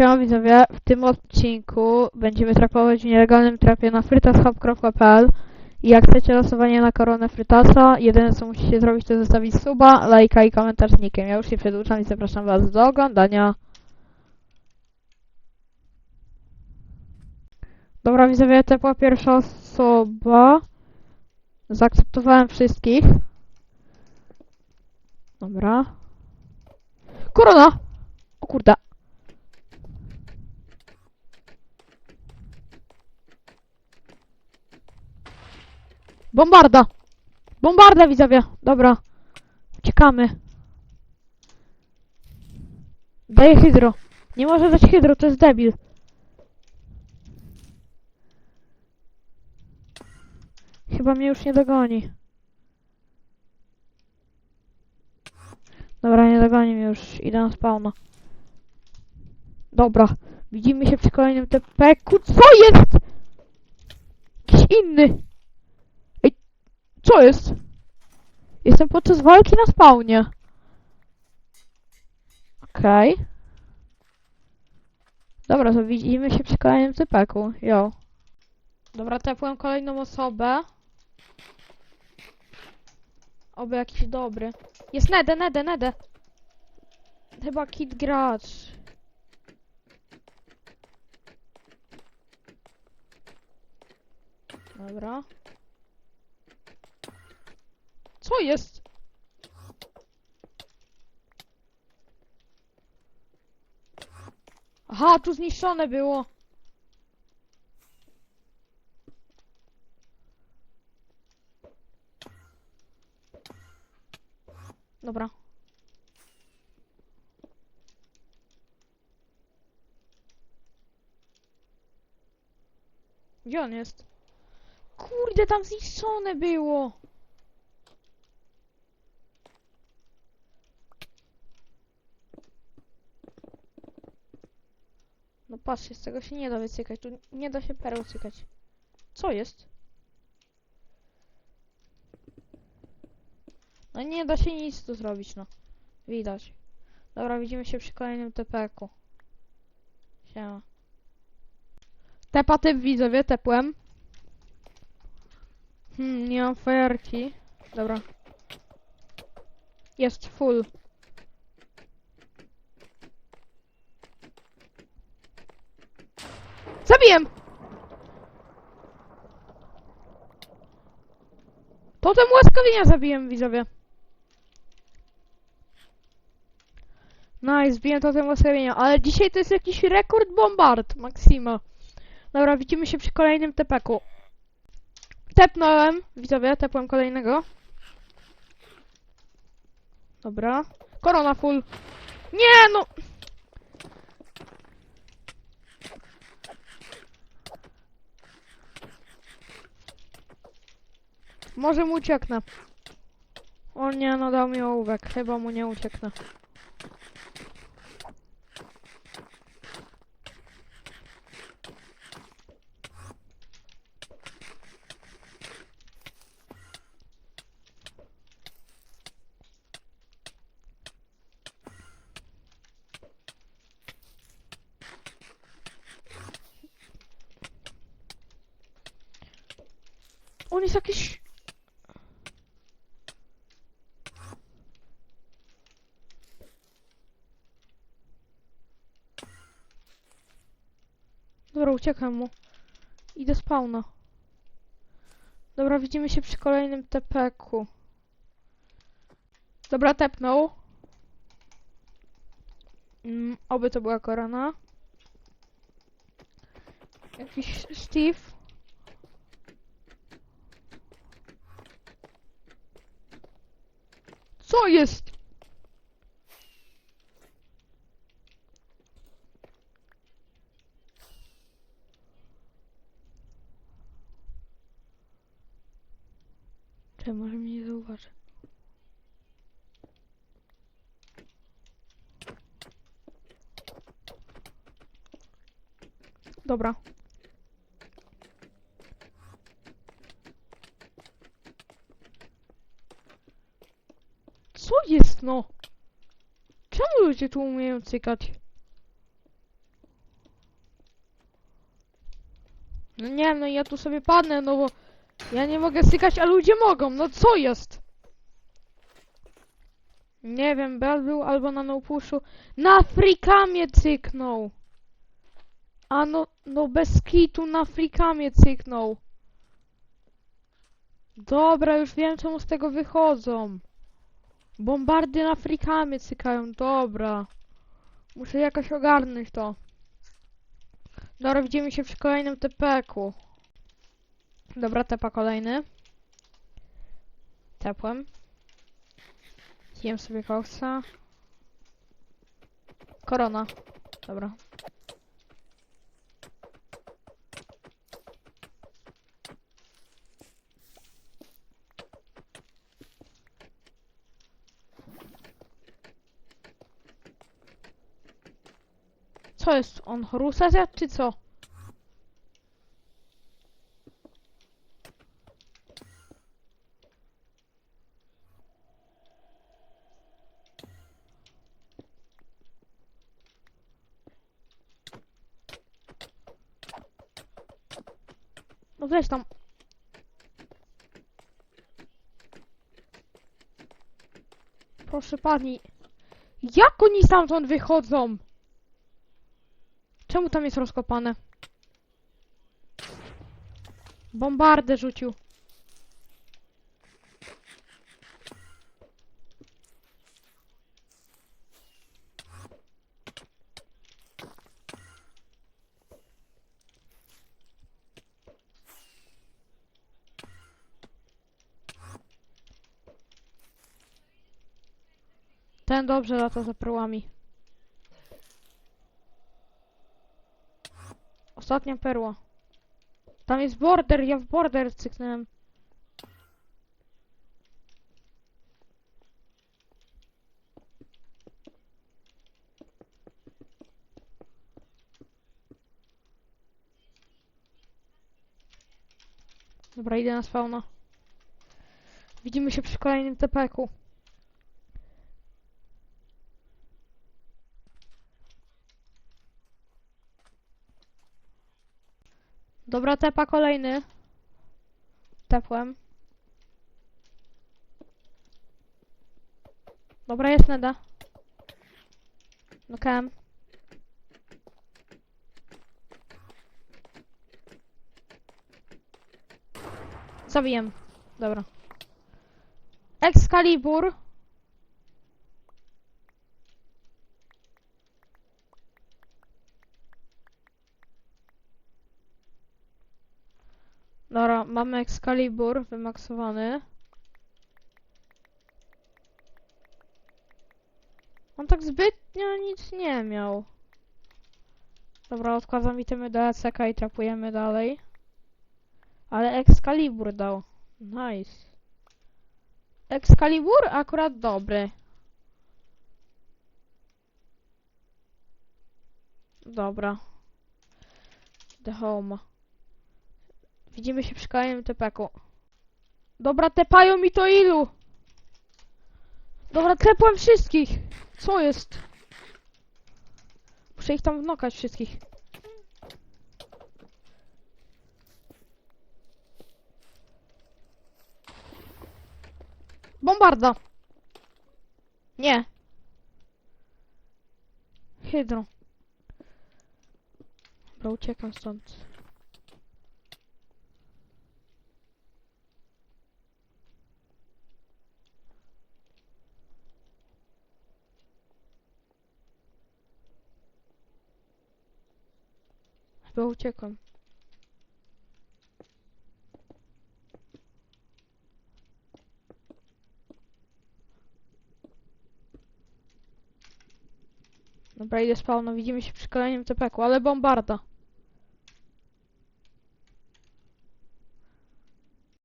Siema widzowie, w tym odcinku będziemy trapować w nielegalnym trapie na frytashub.pl i jak chcecie losowanie na koronę frytasa, jedyne co musicie zrobić to zostawić suba, lajka i komentarz z. Ja już się przedłużam i zapraszam was do oglądania. Dobra widzowie, była pierwsza osoba. Zaakceptowałem wszystkich. Dobra. Korona! O kurde. Bombarda! Bombarda widzowie! Dobra. Uciekamy. Daję hydro. Nie może dać hydro, to jest debil. Chyba mnie już nie dogoni. Dobra, nie dogoni mnie już. Idę na spawna. Dobra. Widzimy się przy kolejnym TP-ku. Co jest? Jakiś inny. Co jest? Jestem podczas walki na spawnie. Okej. Dobra, to widzimy się przy kolejnym typeku. Jo. Dobra, tepłem kolejną osobę. Oby jakiś dobry. Jest Nede, Nede, Nede. Chyba kit gracz. Dobra. Co jest? Aha, tu zniszczone było. Dobra. Gdzie on jest? Kurde, tam zniszczone było. Patrzcie, z tego się nie da wycykać. Tu nie da się pereł cykać. Co jest? No nie da się nic tu zrobić, no. Widać. Dobra, widzimy się przy kolejnym TP-ku. Siema. Tepa typ widzowie, tepłem. Hmm, nie mam fajerki. Dobra. Jest full. Zabiłem! Totem łaskawienia zabiłem, widzowie. Nice, zbiłem totem łaskawienia, ale dzisiaj to jest jakiś rekord bombard, Maxima. Dobra, widzimy się przy kolejnym tepeku. Tepnąłem, widzowie, tepłem kolejnego. Dobra. Korona full. Nie no! Może mu ucieknę. O nie, no dał mi ołówek. Chyba mu nie ucieknę. On jest jakiś... Dobra, uciekam mu. Idę spawna. Dobra, widzimy się przy kolejnym TP-ku. Dobra, tepnął. Mm, oby to była korona. Jakiś Steve. Co jest? Czemu może mnie nie zauważy? Dobra. Co jest no? Czemu ludzie tu umieją cykać? No nie, no ja tu sobie padnę, no bo ja nie mogę stykać, a ludzie mogą, no co jest? Nie wiem, Bell był albo na no pushu. Na frikamie cyknął! A no, no bez kitu na frikamie cyknął. Dobra, już wiem czemu z tego wychodzą. Bombardy na frikamie cykają, dobra. Muszę jakoś ogarnąć to. Dobra, widzimy się przy kolejnym tepeku. Dobra, tepa kolejny. Tepłem. Zjem sobie koksa. Korona. Dobra. Co jest? On zjadł, czy co? No weź tam. Proszę pani. Jak oni stamtąd wychodzą? Czemu tam jest rozkopane? Bombardę rzucił. Ten dobrze lata za perłami. Ostatnia perła. Tam jest border, ja w border cyknąłem. Dobra, idę na spawna. Widzimy się przy kolejnym tepeku. Dobra, tepa kolejny. Tepłem. Dobra, jest neda. No kem. Zabijem. Dobra. Excalibur. Dobra, mamy Excalibur wymaksowany. On tak zbytnio nic nie miał. Dobra, odkładam itemy do ECK i trapujemy dalej. Ale Excalibur dał. Nice. Excalibur akurat dobry. Dobra. The home. Widzimy się przy kolejnym tepeku. Dobra, tepają mi to ilu? Dobra, tepłem wszystkich. Co jest? Muszę ich tam wnokać wszystkich. Bombarda. Nie. Hydro. Dobra, uciekam stąd. Chyba uciekłem. Dobra, idę spawno, widzimy się przy kolejnym tepeku, ale bombarda.